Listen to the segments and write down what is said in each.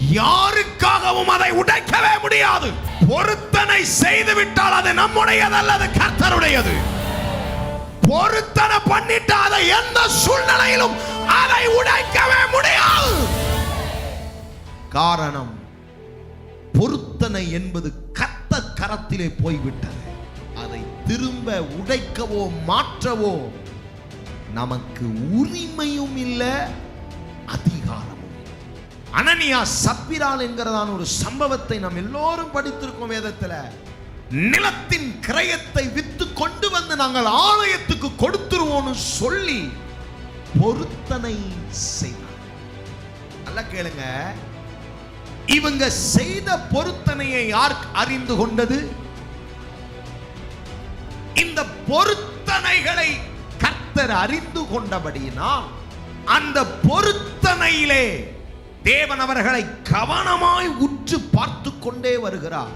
யாருக்காகவும் அதை உடைக்கவே முடியாது. பொருத்தனை செய்து விட்டால் அது நம்முடையதல்ல அது கர்த்தருடையது. பொருத்தனை பண்ணிட்டு அதை எந்த சூழ்நிலையிலும் அதை உடைக்கவே முடியாது. காரணம் பொருத்தனை என்பது கத்த கரத்திலே போய்விட்டது. அதை திரும்ப உடைக்கவோ மாற்றவோ நமக்கு உரிமையும் இல்லை. அனனியா சப்பிரால் என்கிறதான ஒரு சம்பவத்தை நாம் எல்லோரும் படித்திருக்கோம் வேதத்துல. நிலத்தின் கிரயத்தை வித்து கொண்டு வந்து நாங்கள் ஆலயத்துக்கு கொடுத்துருவோம்னு சொல்லி பொருத்தனை செய்தார் நல்லா கேளுங்க. இவங்க செய்த பொருத்தனையை யார் அறிந்து கொண்டது? இந்த பொருத்தனைகளை கர்த்தர் அறிந்து கொண்டபடியினால் அந்த பொருத்தனையிலே தேவன் அவர்களை கவனமாய் உற்று பார்த்து கொண்டே வருகிறார்.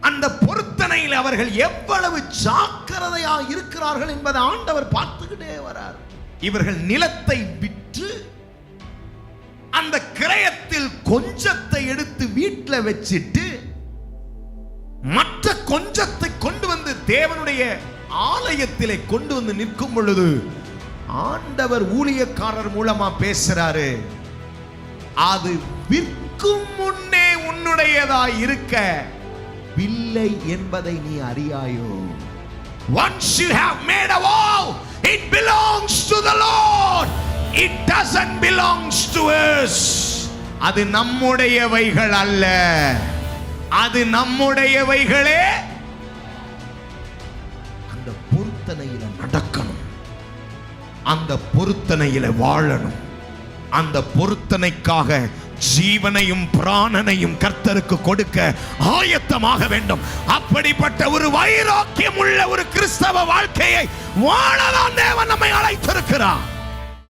அந்த பொருத்தனையில் அவர்கள் எவ்வளவு ஜாக்கிரதையா இருக்கிறார்கள் என்பதை ஆண்டவர் பார்த்துக்கிட்டே வரார். இவர்கள் நிலத்தை விற்று அந்த கிரயத்தில் கொஞ்சத்தை எடுத்து வீட்டில் வச்சிட்டு மற்ற கொஞ்சத்தை கொண்டு வந்து தேவனுடைய ஆலயத்திலே கொண்டு வந்து நிற்கும் பொழுது ஆண்டவர் ஊழியக்காரர் மூலமா பேசுறாரு. அது விற்கும் முன்னே உன்னுடையதா இருக்க வில்லை என்பதை நீ அறியாயோ Once you have made a vow, it belongs to the Lord. It doesn't belongs to us. அது நம்முடையவைகள் அல்ல அது நம்முடையவைகளே அந்த பொருத்தனையில நடக்கணும் அந்த பொருத்தனையில வாழணும் அந்த பொருத்தனைக்காக ஜீவனையும் பிராணனையும் கர்த்தருக்கு கொடுக்க ஆயத்தமாக வேண்டும். அப்படிப்பட்ட ஒரு வைராக்கியம் உள்ள ஒரு கிறிஸ்தவ வாழ்க்கையை வாழலாம் தேவன் நம்மை அழைத்திருக்கிறார்.